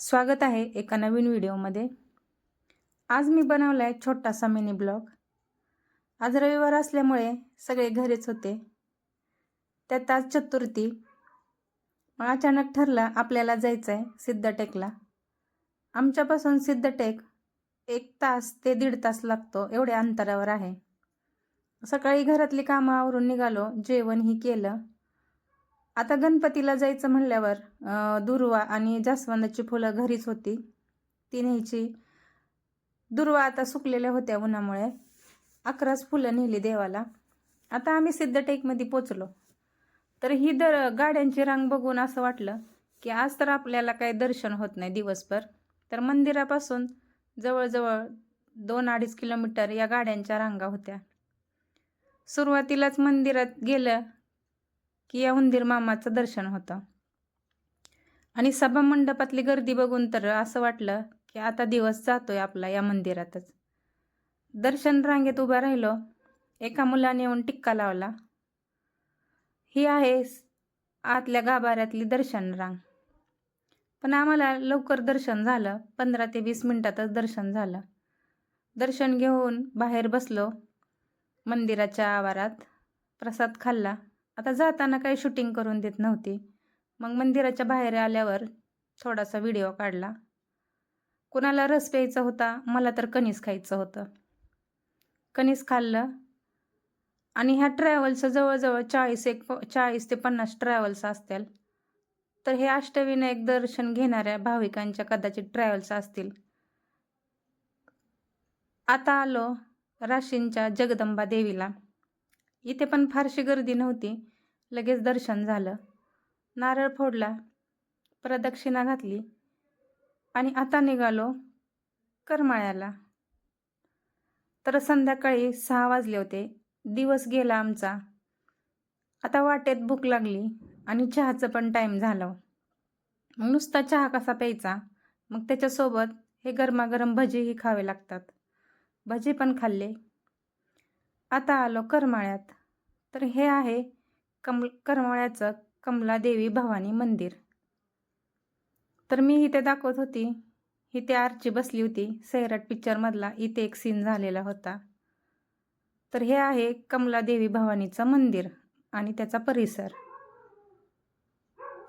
स्वागत आहे एका नवीन व्हिडिओमध्ये. आज मी बनवला आहे छोटासा मिनी ब्लॉग. आज रविवार असल्यामुळे सगळे घरीच होते. त्यात आज चतुर्थी. मग अचानक ठरलं आपल्याला जायचं आहे सिद्धटेकला आमच्यापासून सिद्धटेक एक तास ते दीड तास लागतो एवढ्या अंतरावर आहे. सकाळी घरातली कामं आवरून निघालो जेवण ही केलं. आता गणपतीला जायचं म्हणल्यावर दुर्वा आणि जास्वंदाची फुलं घरीच होती. ती न्यायची दुर्वा आता सुकलेल्या होत्या उन्हामुळे. अकराच फुलं नेली देवाला. आता आम्ही सिद्धटेकमध्ये पोचलो. तर ही दर गाड्यांची रांग बघून असं वाटलं की आज तर आपल्याला काही दर्शन होत नाही दिवसभर. तर मंदिरापासून जवळजवळ दोन अडीच किलोमीटर या गाड्यांच्या रांगा होत्या. सुरुवातीलाच मंदिरात गेलं की या उंदीर मामाचं दर्शन होतं. आणि सभा मंडपातली गर्दी बघून तर असं वाटलं की आता दिवस जातोय आपला या मंदिरातच. दर्शन रांगेत उभा राहिलो. एका मुलाने येऊन टिक्का लावला. ही आहे आतल्या गाभाऱ्यातली दर्शन रांग. पण आम्हाला लवकर दर्शन झालं. पंधरा ते वीस मिनटातच दर्शन झालं. दर्शन घेऊन बाहेर बसलो. मंदिराच्या आवारात प्रसाद खाल्ला. आता जाताना काही शूटिंग करून देत नव्हती. मग मंदिराच्या बाहेर आल्यावर थोडासा व्हिडिओ काढला. कुणाला रस प्यायचा होता? मला तर कणीस खायचं होतं. कणीस खाल्लं. आणि ह्या ट्रॅव्हल्सचं जवळजवळ चाळीस एक प चाळीस ते पन्नास ट्रॅव्हल्स असतील. तर हे अष्टविनायक दर्शन घेणाऱ्या भाविकांच्या कदाचित ट्रॅव्हल्स असतील. आता आलो राशींच्या जगदंबा देवीला. इथे पण फारशी गर्दी नव्हती. लगेच दर्शन झालं. नारळ फोडला प्रदक्षिणा घातली आणि आता निघालो करमाळ्याला. तर संध्याकाळी सहा वाजले होते. दिवस गेला आमचा. आता वाटेत भूक लागली आणि चहाचं पण टाईम झालं. नुसता चहा कसा प्यायचा? मग त्याच्यासोबत हे गरमागरम भजीही खावे लागतात. भजी पण खाल्ले. आता आलो करमाळ्यात. तर हे आहे कम करमाळ्याचं कमलादेवी भवानी मंदिर. तर मी इथे दाखवत होती. इथे आरची बसली होती. सैराट पिक्चरमधला इथे एक सीन झालेला होता. तर हे आहे कमलादेवी भवानीचं मंदिर आणि त्याचा परिसर.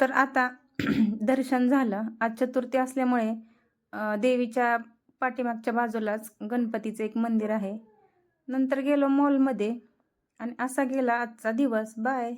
तर आता दर्शन झालं. आज चतुर्थी असल्यामुळे देवीच्या पाठीमागच्या बाजूलाच गणपतीचं एक मंदिर आहे. नंतर गेलो मॉलमध्ये आणि असा गेला आजचा दिवस. बाय